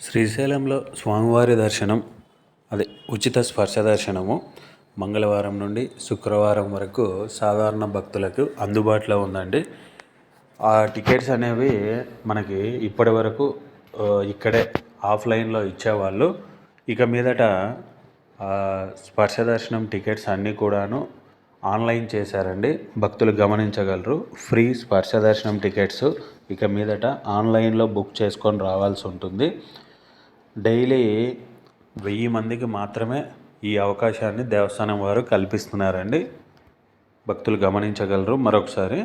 శ్రీశైలంలో స్వామివారి దర్శనం అదే ఉచిత స్పర్శ దర్శనము మంగళవారం నుండి శుక్రవారం వరకు సాధారణ భక్తులకు అందుబాటులో ఉందండి. ఆ టికెట్స్ అనేవి మనకి ఇప్పటి వరకు ఇక్కడే ఆఫ్లైన్లో ఇచ్చేవాళ్ళు. ఇక మీదట స్పర్శ దర్శనం టికెట్స్ అన్నీ కూడాను ఆన్లైన్ చేశారండి. భక్తులు గమనించగలరు. ఫ్రీ స్పర్శ దర్శనం టికెట్స్ ఇక మీదట ఆన్లైన్లో బుక్ చేసుకొని రావాల్సి ఉంటుంది. డైలీ వెయ్యి మందికి మాత్రమే ఈ అవకాశాన్ని దేవస్థానం వారు కల్పిస్తున్నారండి. భక్తులు గమనించగలరు. మరొకసారి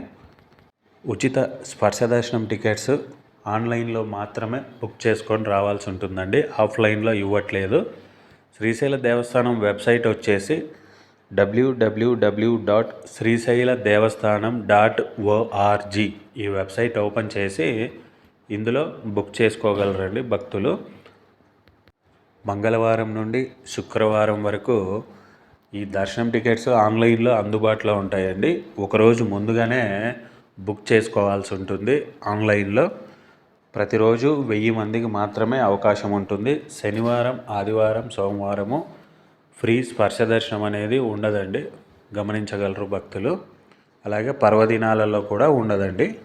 ఉచిత స్పర్శ దర్శనం టికెట్స్ ఆన్లైన్లో మాత్రమే బుక్ చేసుకొని రావాల్సి ఉంటుందండి. ఆఫ్లైన్లో ఇవ్వట్లేదు. శ్రీశైల దేవస్థానం వెబ్సైట్ వచ్చేసి WWW dot Srisaila Devasthanam dot ORG ఈ వెబ్సైట్ ఓపెన్ చేసి ఇందులో బుక్ చేసుకోగలరండి భక్తులు. మంగళవారం నుండి శుక్రవారం వరకు ఈ దర్శనం టికెట్స్ ఆన్లైన్లో అందుబాటులో ఉంటాయండి. ఒకరోజు ముందుగానే బుక్ చేసుకోవాల్సి ఉంటుంది ఆన్లైన్లో. ప్రతిరోజు వెయ్యి మందికి మాత్రమే అవకాశం ఉంటుంది. శనివారం ఆదివారం సోమవారము ఫ్రీ స్పర్శ దర్శనం అనేది ఉండదండి. గమనించగలరు భక్తులు. అలాగే పర్వదినాలలో కూడా ఉండదండి.